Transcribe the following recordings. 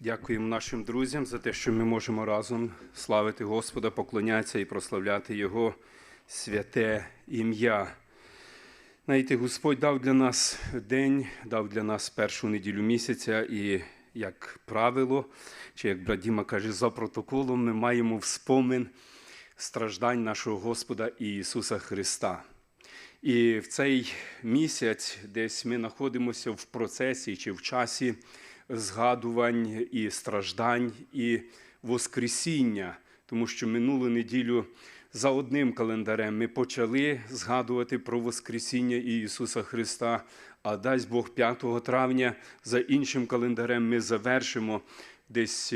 Дякуємо нашим друзям за те, що ми можемо разом славити Господа, поклонятися і прославляти Його святе ім'я. Знаєте, Господь дав для нас день, дав для нас першу неділю місяця, і як правило, чи як брат Діма каже, за протоколом ми маємо вспомин страждань нашого Господа Ісуса Христа. І в цей місяць десь ми знаходимося в процесі чи в часі згадувань і страждань, і Воскресіння, тому що минулу неділю за одним календарем ми почали згадувати про Воскресіння Ісуса Христа, а дасть Бог 5 травня за іншим календарем ми завершимо десь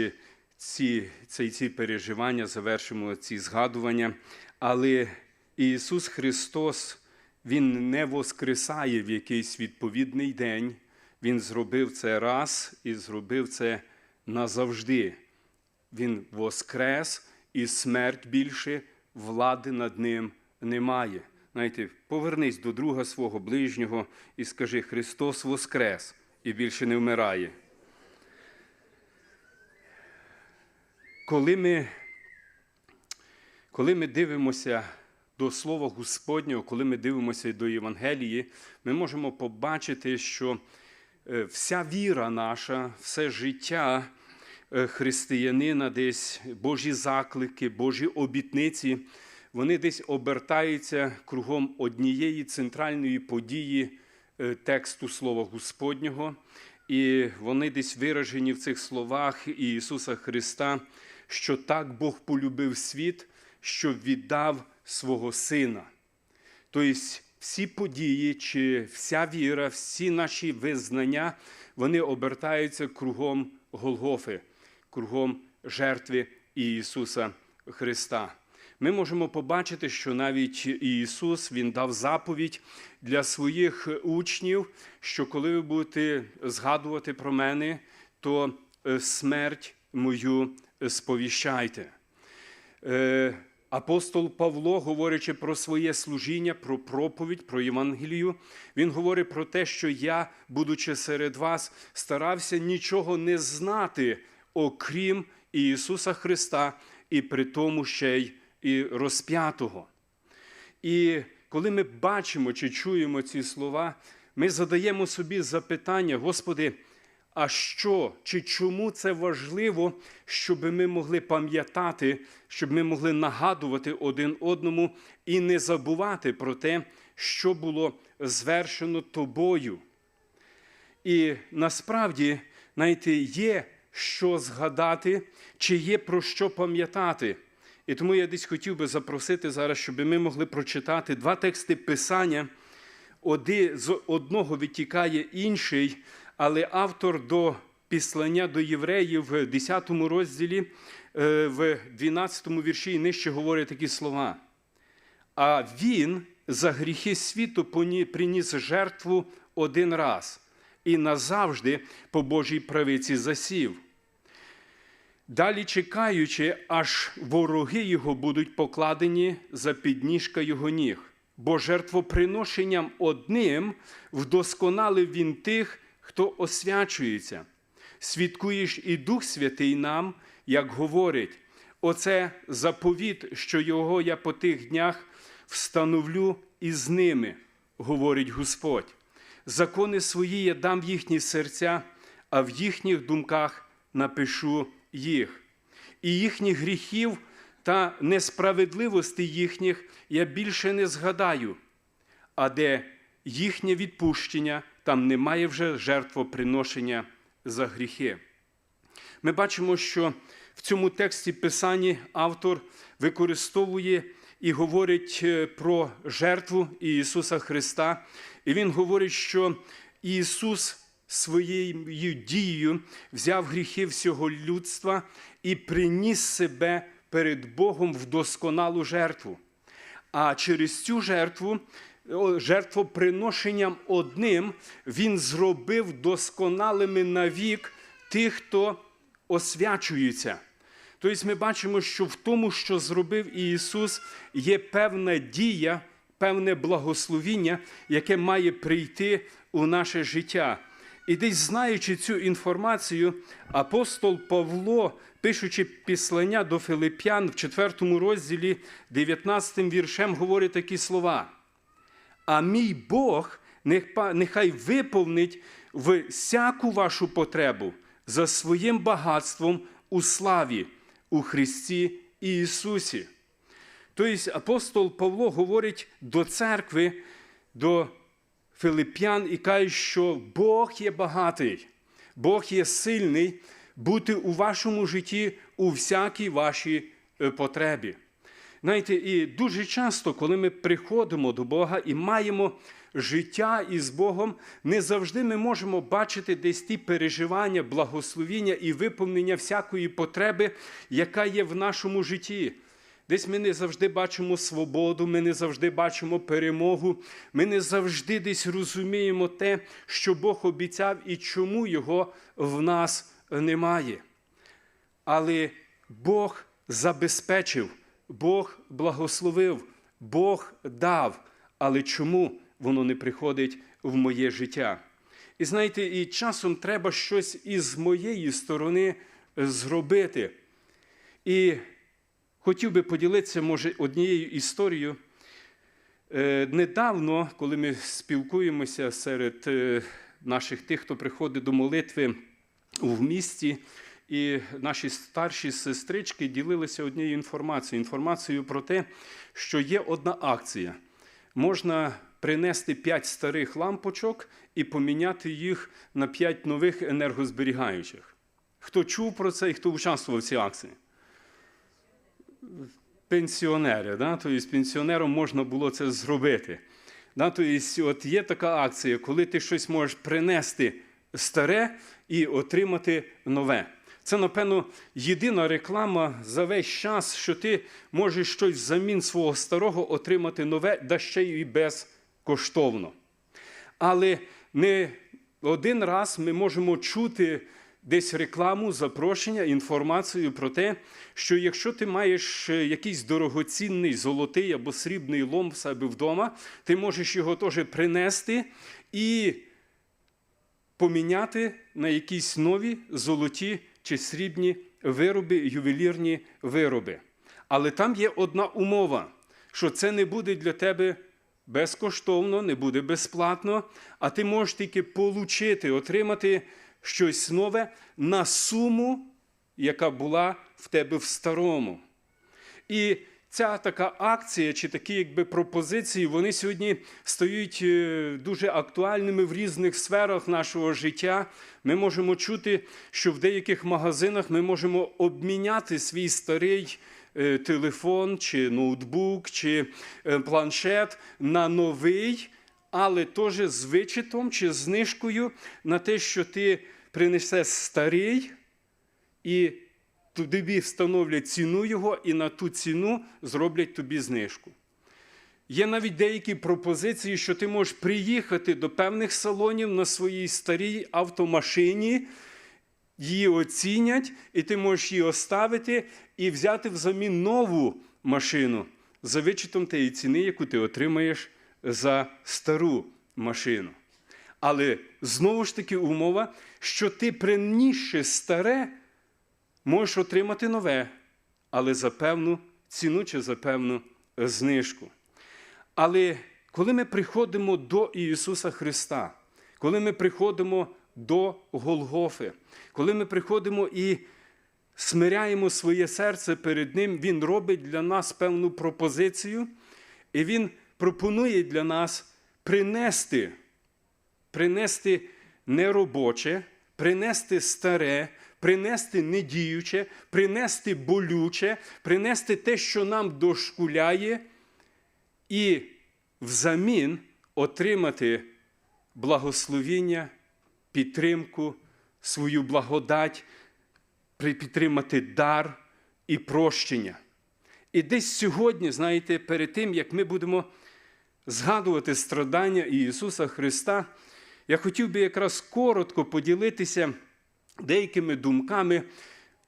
ці, ці, ці переживання, завершимо ці згадування. Але Ісус Христос, Він не воскресає в якийсь відповідний день. Він зробив це раз і зробив це назавжди. Він воскрес, і смерть більше влади над ним немає. Знаєте, повернись до друга свого ближнього і скажи: Христос воскрес і більше не вмирає. Коли ми, коли ми дивимося до Слова Господнього, коли ми дивимося до Євангелії, ми можемо побачити, що вся віра наша, все життя е, християнина, десь Божі заклики, Божі обітниці, вони десь обертаються кругом однієї центральної події е, тексту Слова Господнього. І вони десь виражені в цих словах Ісуса Христа, що так Бог полюбив світ, що віддав свого Сина. Тобто всі події, чи вся віра, всі наші визнання, вони обертаються кругом Голгофи, кругом жертви Ісуса Христа. Ми можемо побачити, що навіть Ісус Він дав заповідь для своїх учнів, що коли ви будете згадувати про мене, то е, смерть мою сповіщайте. Апостол Павло, говорячи про своє служіння, про проповідь, про Євангелію, він говорить про те, що я, будучи серед вас, старався нічого не знати, окрім Ісуса Христа, і при тому ще й і розп'ятого. І коли ми бачимо чи чуємо ці слова, ми задаємо собі запитання, Господи, а що чи чому це важливо, щоб ми могли пам'ятати, щоб ми могли нагадувати один одному і не забувати про те, що було звершено тобою? І насправді, знаєте, є що згадати, чи є про що пам'ятати. І тому я десь хотів би запросити зараз, щоб ми могли прочитати два тексти Писання. Один, з одного витікає інший, але автор до післання до євреїв в 10 розділі, е, в 12 вірші і нижче говорить такі слова. А він за гріхи світу приніс жертву один раз і назавжди по Божій правиці засів. Далі чекаючи, аж вороги його будуть покладені за підніжка його ніг, бо жертвоприношенням одним вдосконалив він тих, хто освячується. Свідкуєш і Дух Святий нам, як говорить, оце заповіт, що його я по тих днях встановлю із ними, говорить Господь. Закони свої я дам в їхні серця, а в їхніх думках напишу їх. І їхніх гріхів та несправедливості їхніх я більше не згадаю, а де їхнє відпущення, там немає вже жертвоприношення за гріхи. Ми бачимо, що в цьому тексті Писання автор використовує і говорить е, про жертву Ісуса Христа. І Він говорить, що Ісус своєю дією взяв гріхи всього людства і приніс себе перед Богом в досконалу жертву. А через цю жертву, жертвоприношенням одним, Він зробив досконалими навік тих, хто освячується. Тобто ми бачимо, що в тому, що зробив Ісус, є певна дія, певне благословіння, яке має прийти у наше життя. І десь знаючи цю інформацію, апостол Павло, пишучи післання до Филип'ян в 4 розділі 19 віршем, говорить такі слова. А мій Бог нехай виповнить всяку вашу потребу за своїм багатством у славі у Христі Ісусі. Тобто апостол Павло говорить до церкви, до Филип'ян і каже, що Бог є багатий, Бог є сильний бути у вашому житті у всякій вашій е, потребі. Знаєте, і дуже часто, коли ми приходимо до Бога і маємо життя із Богом, не завжди ми можемо бачити десь ті переживання, благословіння і виповнення всякої потреби, яка є в нашому житті. Десь ми не завжди бачимо свободу, ми не завжди бачимо перемогу, ми не завжди десь розуміємо те, що Бог обіцяв і чому його в нас немає. Але Бог забезпечив, Бог благословив, Бог дав. Але чому воно не приходить в моє життя? І знаєте, і часом треба щось із моєї сторони зробити. І хотів би поділитися, може, однією історією. Е, Недавно, коли ми спілкуємося серед е, наших тих, хто приходить до молитви в місті, і наші старші сестрички ділилися однією інформацією. Інформацією про те, що є одна акція. Можна принести 5 старих лампочок і поміняти їх на 5 нових енергозберігаючих. Хто чув про це і хто участвував в цій акції? Пенсіонери, да? тобто пенсіонерам можна було це зробити. Да? Тобто, от є така акція, коли ти щось можеш принести старе і отримати нове. Це, напевно, єдина реклама за весь час, що ти можеш щось взамін свого старого отримати нове, да ще й безкоштовно. Але не один раз ми можемо чути десь рекламу, запрошення, інформацію про те, що якщо ти маєш е, якийсь дорогоцінний золотий або срібний лом в себе вдома, ти можеш його теж принести і поміняти на якісь нові золоті чи срібні вироби, ювелірні вироби. Але там є одна умова, що це не буде для тебе безкоштовно, не буде безплатно, а ти можеш тільки получити, отримати щось нове на суму, яка була в тебе в старому. І ця така акція чи такі якби пропозиції, вони сьогодні стають е, дуже актуальними в різних сферах нашого життя. Ми можемо чути, що в деяких магазинах ми можемо обміняти свій старий е, телефон, чи ноутбук, чи е, планшет на новий, але теж з вичетом чи знижкою на те, що ти принесеш старий і тобі встановлять ціну його, і на ту ціну зроблять тобі знижку. Є навіть деякі пропозиції, що ти можеш приїхати до певних салонів на своїй старій автомашині, її оцінять, і ти можеш її оставити і взяти взамін нову машину за вичетом тієї ціни, яку ти отримаєш за стару машину. Але знову ж таки умова, що ти принісши старе, можеш отримати нове, але за певну ціну чи за певну знижку. Але коли ми приходимо до Ісуса Христа, коли ми приходимо до Голгофи, коли ми приходимо і смиряємо своє серце перед Ним, Він робить для нас певну пропозицію, і Він пропонує для нас принести, принести неробоче, принести старе, принести недіюче, принести болюче, принести те, що нам дошкуляє, і взамін отримати благословіння, підтримку, свою благодать, підтримати дар і прощення. І десь сьогодні, знаєте, перед тим, як ми будемо згадувати страдання Ісуса Христа, я хотів би якраз коротко поділитися деякими думками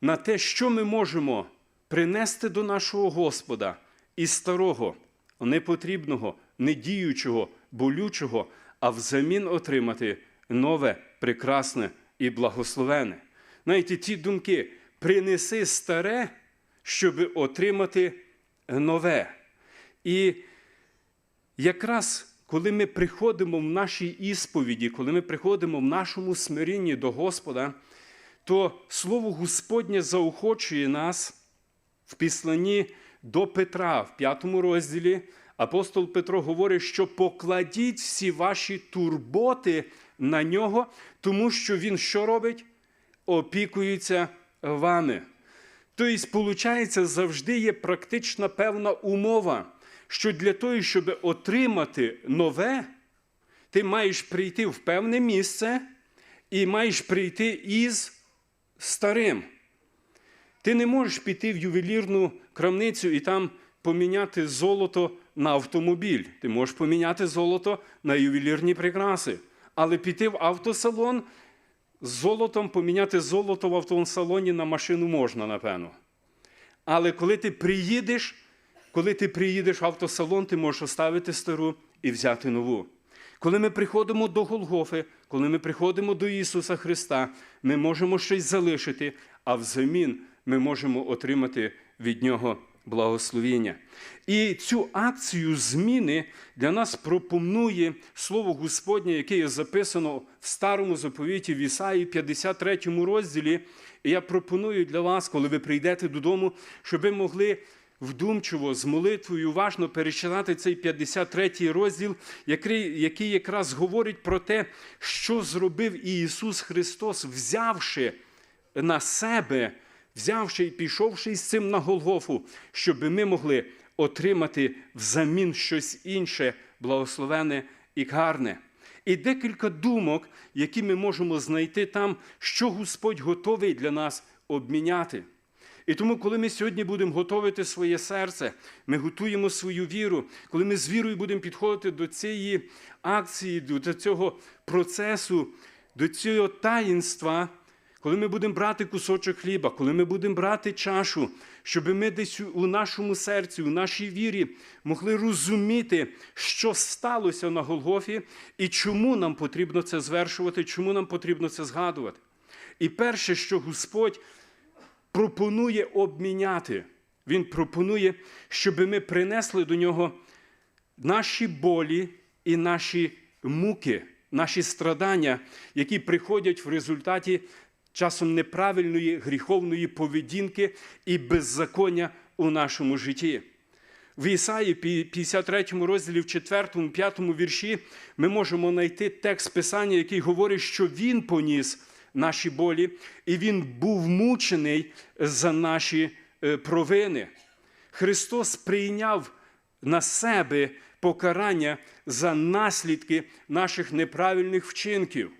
на те, що ми можемо принести до нашого Господа із старого, непотрібного, недіючого, болючого, а взамін отримати нове прекрасне і благословене. Знаєте, ті думки принеси старе, щоб отримати нове. І якраз коли ми приходимо в нашій ісповіді, коли ми приходимо в нашому смирінні до Господа, то Слово Господнє заохочує нас в післанні до Петра в п'ятому розділі. Апостол Петро говорить, що покладіть всі ваші турботи на нього, тому що він що робить? Опікується вами. Тобто, виходить, завжди є практична певна умова, що для того, щоб отримати нове, ти маєш прийти в певне місце і маєш прийти із старим. Ти не можеш піти в ювелірну крамницю і там поміняти золото на автомобіль. Ти можеш поміняти золото на ювелірні прикраси. Але піти в автосалон з золотом, поміняти золото в автосалоні на машину можна, напевно. Але коли ти приїдеш, коли ти приїдеш в автосалон, ти можеш оставити стару і взяти нову. Коли ми приходимо до Голгофи, коли ми приходимо до Ісуса Христа, ми можемо щось залишити, а взамін ми можемо отримати від Нього благословіння. І цю акцію зміни для нас пропонує Слово Господнє, яке є записано в старому заповіті в Ісаї 53 розділі. І я пропоную для вас, коли ви прийдете додому, щоб ви могли вдумчиво з молитвою уважно перечитати цей 53 розділ, який, який якраз говорить про те, що зробив Ісус Христос, взявши на себе, взявши і пішовши з цим на Голгофу, щоб ми могли отримати взамін щось інше, благословене і гарне. І декілька думок, які ми можемо знайти там, що Господь готовий для нас обміняти. І тому, коли ми сьогодні будемо готувати своє серце, ми готуємо свою віру, коли ми з вірою будемо підходити до цієї акції, до цього процесу, до цього таїнства, коли ми будемо брати кусочок хліба, коли ми будемо брати чашу, щоб ми десь у нашому серці, у нашій вірі могли розуміти, що сталося на Голгофі і чому нам потрібно це звершувати, чому нам потрібно це згадувати. І перше, що Господь пропонує обміняти, Він пропонує, щоб ми принесли до нього наші болі і наші муки, наші страдання, які приходять в результаті часом неправильної гріховної поведінки і беззаконня у нашому житті. В Ісаї 53 розділі, в 4, 5 вірші, ми можемо знайти текст Писання, який говорить, що Він поніс наші болі, і Він був мучений за наші провини. Христос прийняв на себе покарання за наслідки наших неправильних вчинків.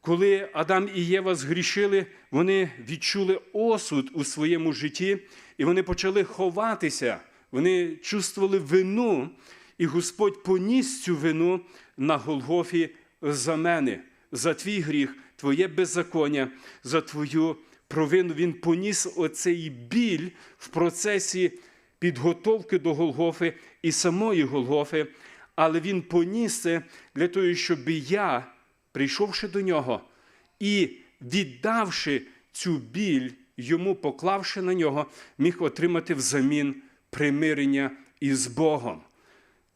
Коли Адам і Єва згрішили, вони відчули осуд у своєму житті, і вони почали ховатися, вони чувствували вину, і Господь поніс цю вину на Голгофі за мене, за твій гріх, твоє беззаконня, за твою провину. Він поніс оцей біль в процесі підготовки до Голгофи і самої Голгофи, але Він поніс це для того, щоб я прийшовши до нього і віддавши цю біль, йому поклавши на нього, міг отримати взамін примирення із Богом.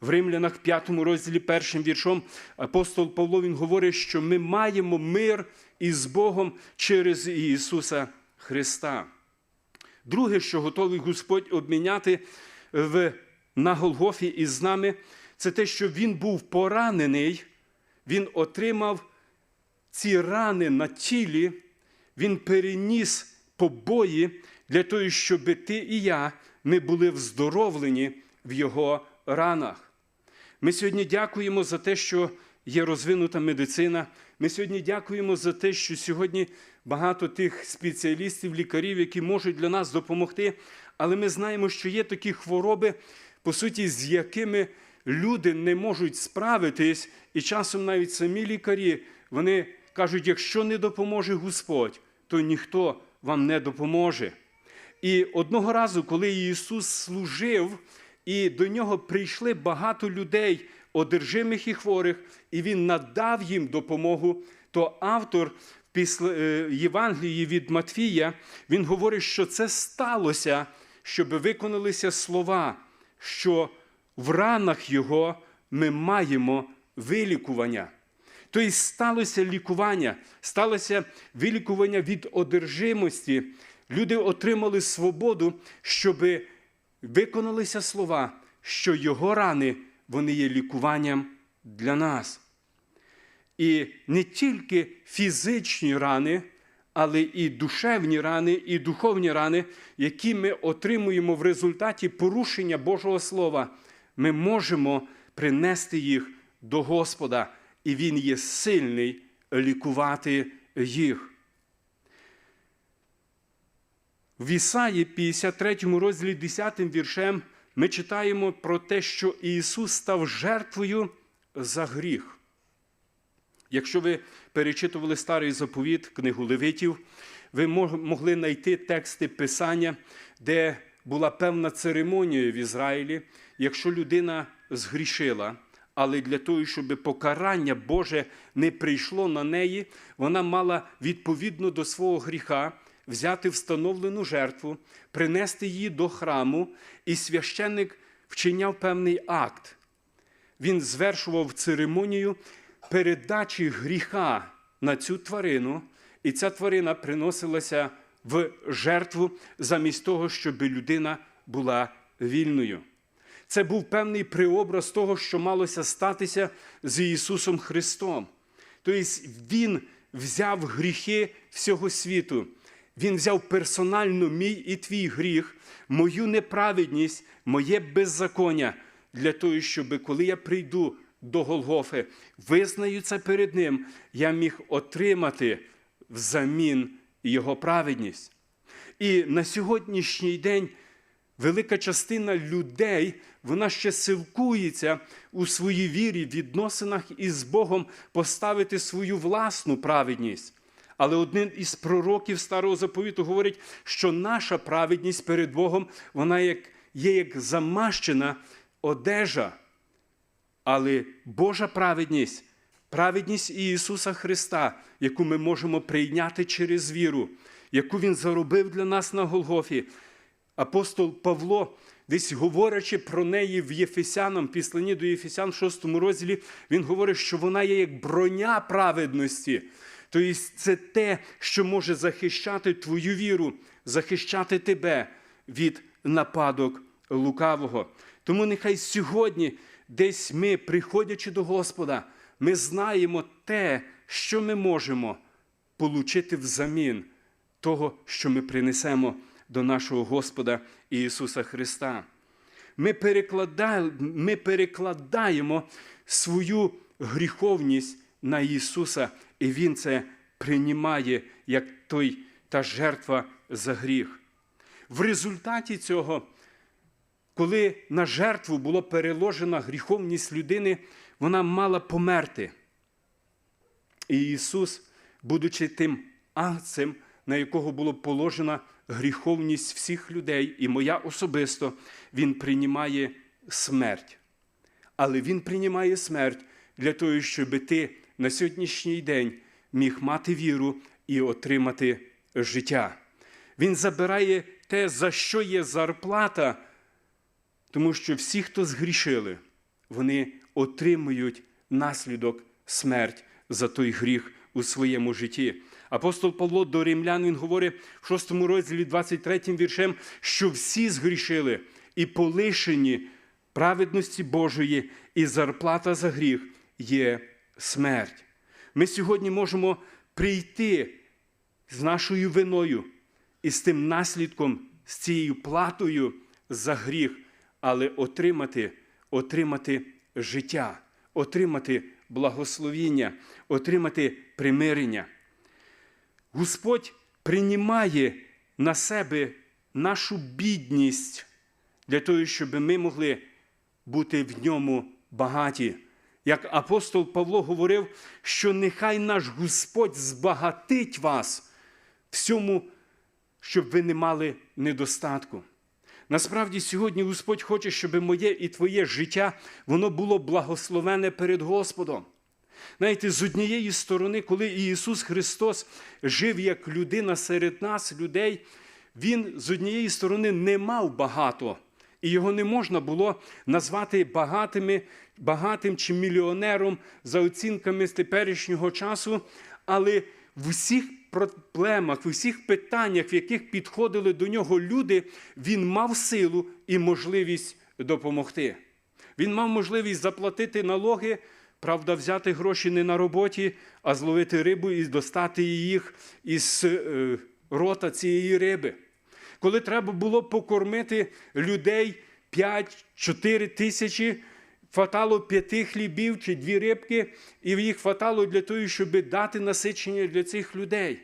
В Римлянах 5 розділі першим віршом апостол Павло він говорить, що ми маємо мир із Богом через Ісуса Христа. Друге, що готовий Господь обміняти в, на Голгофі із нами, це те, що Він був поранений, Він отримав ці рани на тілі, Він переніс побої для того, щоб ти і я ми були вздоровлені в Його ранах. Ми сьогодні дякуємо за те, що є розвинута медицина. Ми сьогодні дякуємо за те, що сьогодні багато тих спеціалістів, лікарів, які можуть для нас допомогти. Але ми знаємо, що є такі хвороби, по суті, з якими люди не можуть справитись, і часом навіть самі лікарі вони кажуть: якщо не допоможе Господь, то ніхто вам не допоможе. І одного разу, коли Ісус служив, і до нього прийшли багато людей одержимих і хворих, і він надав їм допомогу, то автор після е, Євангелії від Матфія він говорить, що це сталося, щоб виконалися слова, що в ранах його ми маємо вилікування. Тобто сталося лікування, сталося вилікування від одержимості. Люди отримали свободу, щоб виконалися слова, що його рани вони є лікуванням для нас. І не тільки фізичні рани, але і душевні рани, і духовні рани, які ми отримуємо в результаті порушення Божого Слова, ми можемо принести їх до Господа, і Він є сильний лікувати їх. В Ісаї 53 розділі 10 віршем ми читаємо про те, що Ісус став жертвою за гріх. Якщо ви перечитували старий заповіт, книгу Левитів, ви могли знайти тексти Писання, де була певна церемонія в Ізраїлі, якщо людина згрішила, але для того, щоб покарання Боже не прийшло на неї, вона мала відповідно до свого гріха взяти встановлену жертву, принести її до храму, і священник вчиняв певний акт. Він звершував церемонію передачі гріха на цю тварину, і ця тварина приносилася в жертву замість того, щоб людина була вільною. Це був певний преобраз того, що малося статися з Ісусом Христом. Тобто Він взяв гріхи всього світу. Він взяв персонально мій і твій гріх, мою неправедність, моє беззаконня для того, щоб коли я прийду до Голгофи, визнаю це перед Ним, я міг отримати взамін Його праведність. І на сьогоднішній день велика частина людей вона ще силкується у своїй вірі, відносинах із Богом поставити свою власну праведність. Але один із пророків старого заповіту говорить, що наша праведність перед Богом вона як, є як замащена одежа. Але Божа праведність, праведність Ісуса Христа, яку ми можемо прийняти через віру, яку Він заробив для нас на Голгофі. Апостол Павло, десь говорячи про неї в Єфесянам, післані до Єфесян в 6 розділі, він говорить, що вона є як броня праведності. Тобто це те, що може захищати твою віру, захищати тебе від нападок лукавого. Тому нехай сьогодні, десь ми, приходячи до Господа, ми знаємо те, що ми можемо получити взамін того, що ми принесемо до нашого Господа Ісуса Христа. Ми перекладаємо, ми перекладаємо свою гріховність на Ісуса, і Він це приймає як той, та жертва за гріх. В результаті цього, коли на жертву була переложена гріховність людини, вона мала померти. І Ісус, будучи тим агцем, на якого було положена гріховність всіх людей, і моя особисто, Він приймає смерть. Але Він приймає смерть для того, щоб ти на сьогоднішній день міг мати віру і отримати життя. Він забирає те, за що є зарплата, тому що всі, хто згрішили, вони отримують наслідок смерть за той гріх у своєму житті. Апостол Павло до римлян він говорить в 6 розділі 23 віршем, що всі згрішили і полишені праведності Божої, і зарплата за гріх є смерть. Ми сьогодні можемо прийти з нашою виною і з тим наслідком, з цією платою за гріх, але отримати, отримати життя, отримати благословіння, отримати примирення. Господь приймає на себе нашу бідність для того, щоб ми могли бути в ньому багаті. Як апостол Павло говорив, що нехай наш Господь збагатить вас всьому, щоб ви не мали недостатку. Насправді, сьогодні Господь хоче, щоб моє і твоє життя воно було благословене перед Господом. Знаєте, з однієї сторони, коли Ісус Христос жив як людина серед нас, людей, Він з однієї сторони не мав багато, і його не можна було назвати багатими, багатим чи мільйонером за оцінками з теперішнього часу, але в усіх проблемах, в усіх питаннях, в яких підходили до нього люди, він мав силу і можливість допомогти. Він мав можливість заплатити налоги, правда, взяти гроші не на роботі, а зловити рибу і достати їх із е, рота цієї риби. Коли треба було покормити людей 5-4 тисячі, хватало п'яти хлібів чи дві рибки, і їх хватало для того, щоб дати насичення для цих людей.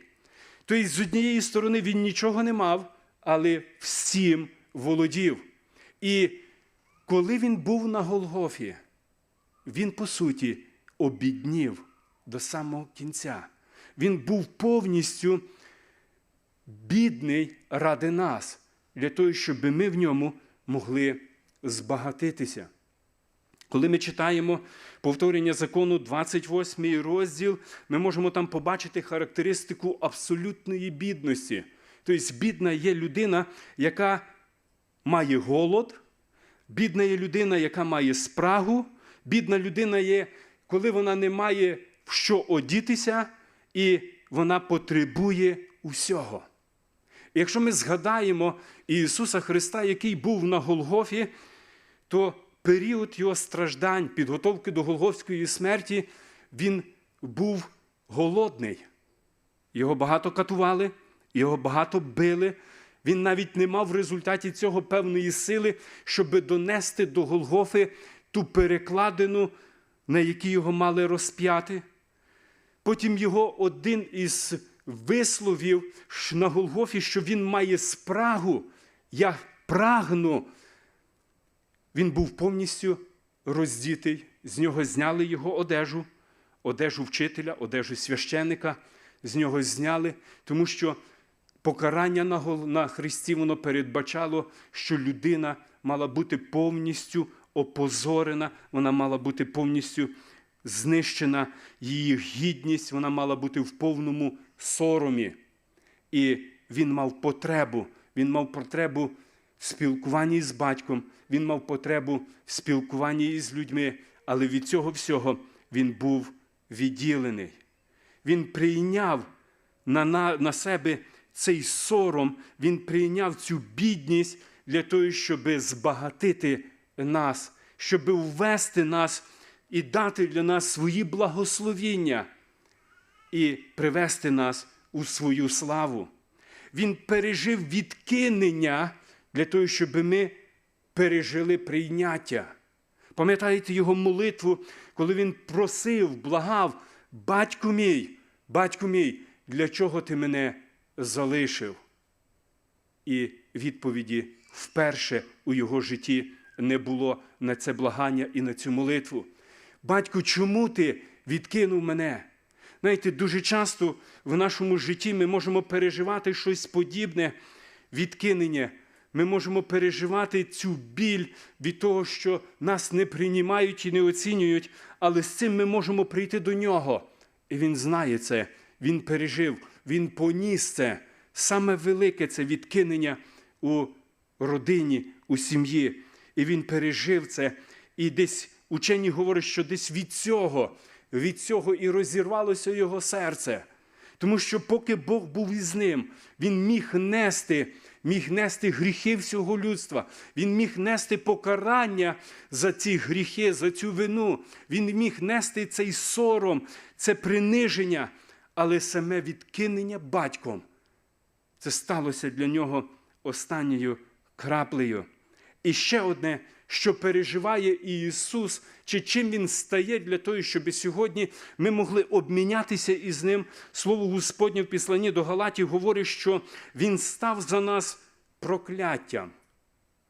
Тобто, з однієї сторони, він нічого не мав, але всім володів. І коли він був на Голгофі, він, по суті, обіднів до самого кінця. Він був повністю бідний ради нас, для того, щоб ми в ньому могли збагатитися. Коли ми читаємо повторення закону, 28 розділ, ми можемо там побачити характеристику абсолютної бідності. Тобто, бідна є людина, яка має голод, бідна є людина, яка має спрагу, бідна людина є, коли вона не має в що одітися, і вона потребує усього. Якщо ми згадаємо Ісуса Христа, який був на Голгофі, то період його страждань, підготовки до Голгофської смерті, він був голодний. Його багато катували, його багато били. Він навіть не мав в результаті цього певної сили, щоб донести до Голгофи ту перекладину, на якій його мали розп'яти. Потім його один із висловів на Голгофі, що він має спрагу. Я прагну. Він був повністю роздітий, з нього зняли його одежу, одежу вчителя, одежу священика, з нього зняли, тому що покарання на, на Христі воно передбачало, що людина мала бути повністю опозорена, вона мала бути повністю знищена, її гідність, вона мала бути в повному соромі. І він мав потребу, він мав потребу в спілкуванні з батьком, він мав потребу в спілкуванні із людьми, але від цього всього він був відділений. Він прийняв на, на, на себе цей сором, він прийняв цю бідність для того, щоб збагатити нас, щоб ввести нас і дати для нас свої благословіння і привести нас у свою славу. Він пережив відкинення для того, щоб ми пережили прийняття. Пам'ятаєте його молитву, коли він просив, благав, батьку мій, батьку мій, для чого ти мене залишив? І відповіді вперше у його житті не було на це благання і на цю молитву. Батьку, чому ти відкинув мене? Знаєте, дуже часто в нашому житті ми можемо переживати щось подібне відкинення. Ми можемо переживати цю біль від того, що нас не приймають і не оцінюють, але з цим ми можемо прийти до нього. І він знає це, він пережив, він поніс це. Саме велике це відкинення у родині, у сім'ї. І він пережив це. І десь учені говорять, що десь від цього, від цього і розірвалося його серце. Тому що, поки Бог був із ним, він міг нести, міг нести гріхи всього людства, він міг нести покарання за ці гріхи, за цю вину. Він міг нести цей сором, це приниження, але саме відкинення батьком. Це сталося для нього останньою краплею. І ще одне, що переживає Ісус, чи чим Він стає для того, щоб сьогодні ми могли обмінятися із Ним. Слово Господнє в Післанні до Галатів говорить, що Він став за нас прокляттям,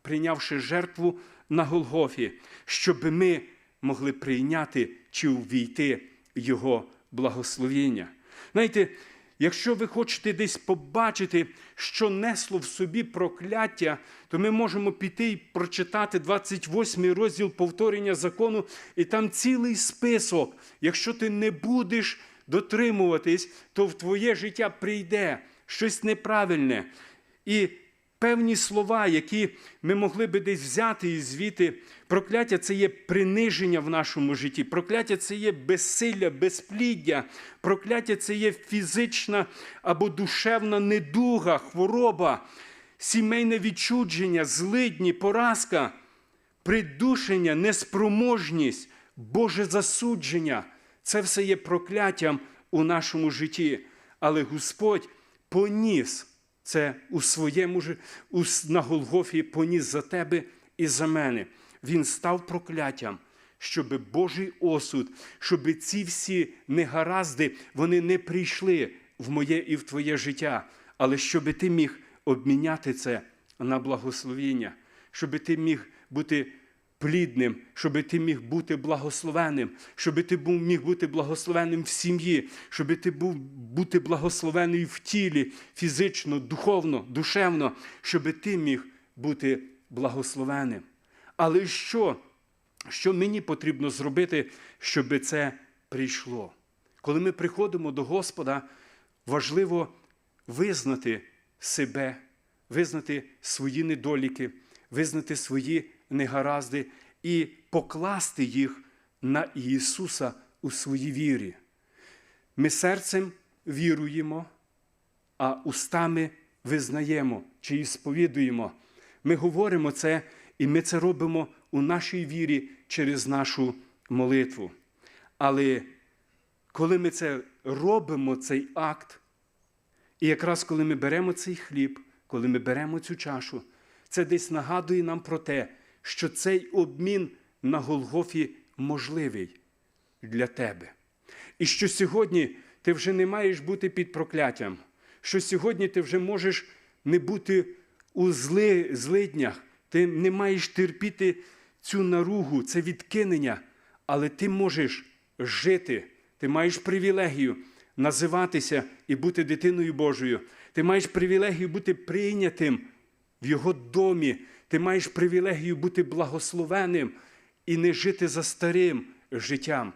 прийнявши жертву на Голгофі, щоб ми могли прийняти чи увійти Його благословіння. Знаєте, якщо ви хочете десь побачити, що несло в собі прокляття, то ми можемо піти і прочитати 28 розділ повторення закону, і там цілий список. Якщо ти не будеш дотримуватись, то в твоє життя прийде щось неправильне. І певні слова, які ми могли би десь взяти і звідти. Прокляття це є приниження в нашому житті. Прокляття це є безсилля, безпліддя. Прокляття це є фізична або душевна недуга, хвороба, сімейне відчудження, злидні, поразка, придушення, неспроможність, Боже засудження. Це все є прокляттям у нашому житті. Але Господь поніс це у своєму на Голгофі поніс за тебе і за мене. Він став прокляттям, щоб Божий осуд, щоб ці всі негаразди вони не прийшли в моє і в твоє життя, але щоб ти міг обміняти це на благословіння, щоб ти міг бути плідним, щоб ти міг бути благословенним, щоб ти був, міг бути благословенним в сім'ї, щоб ти був бути благословений в тілі, фізично, духовно, душевно, щоб ти міг бути благословеним. Але що? Що мені потрібно зробити, щоб це прийшло? Коли ми приходимо до Господа, важливо визнати себе, визнати свої недоліки, визнати свої негаразди і покласти їх на Ісуса у своїй вірі. Ми серцем віруємо, а устами визнаємо чи сповідуємо. Ми говоримо це, і ми це робимо у нашій вірі через нашу молитву. Але коли ми це робимо, цей акт, і якраз коли ми беремо цей хліб, коли ми беремо цю чашу, це десь нагадує нам про те, що цей обмін на Голгофі можливий для тебе. І що сьогодні ти вже не маєш бути під прокляттям, що сьогодні ти вже можеш не бути у зли, злиднях, ти не маєш терпіти цю наругу, це відкинення, але ти можеш жити, ти маєш привілегію називатися і бути дитиною Божою. Ти маєш привілегію бути прийнятим в Його домі. Ти маєш привілегію бути благословеним і не жити за старим життям,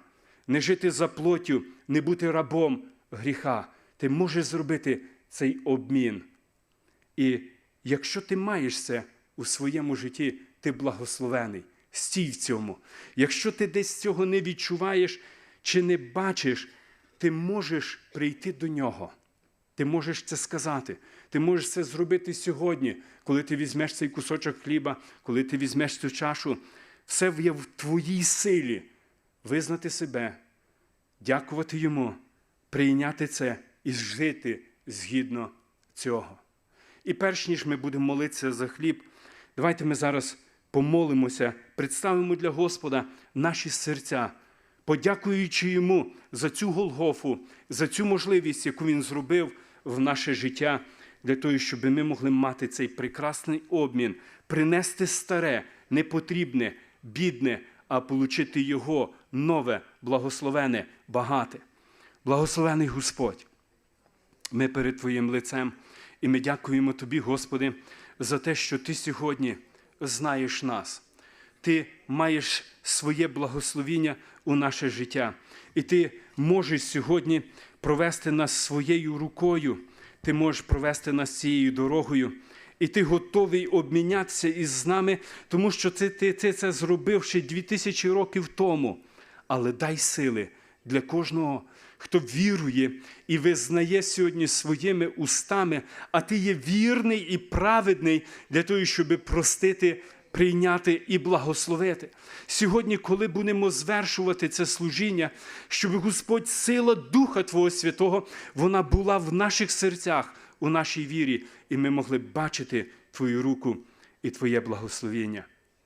не жити за плоттю, не бути рабом гріха. Ти можеш зробити цей обмін. І якщо ти маєш це у своєму житті, ти благословений. Стій в цьому. Якщо ти десь цього не відчуваєш чи не бачиш, ти можеш прийти до нього. Ти можеш це сказати. Ти можеш це зробити сьогодні, коли ти візьмеш цей кусочок хліба, коли ти візьмеш цю чашу. Все є в твоїй силі визнати себе, дякувати йому, прийняти це і жити згідно цього. І перш ніж ми будемо молитися за хліб, давайте ми зараз помолимося, представимо для Господа наші серця, подякуючи йому за цю Голгофу, за цю можливість, яку він зробив в наше життя, для того, щоб ми могли мати цей прекрасний обмін, принести старе, непотрібне, бідне, а отримати його нове, благословене, багате. Благословений Господь. Ми перед Твоїм лицем, і ми дякуємо Тобі, Господи, за те, що Ти сьогодні знаєш нас. Ти маєш своє благословіння у наше життя. І ти можеш сьогодні провести нас своєю рукою, ти можеш провести нас цією дорогою. І ти готовий обмінятися із нами, тому що ти, ти, ти це зробив ще 2000 років тому. Але дай сили для кожного, хто вірує і визнає сьогодні своїми устами, а ти є вірний і праведний для того, щоб простити прийняти і благословити. Сьогодні, коли будемо звершувати це служіння, щоб Господь, сила Духа Твого Святого, вона була в наших серцях, у нашій вірі, і ми могли бачити Твою руку і Твоє благословіння.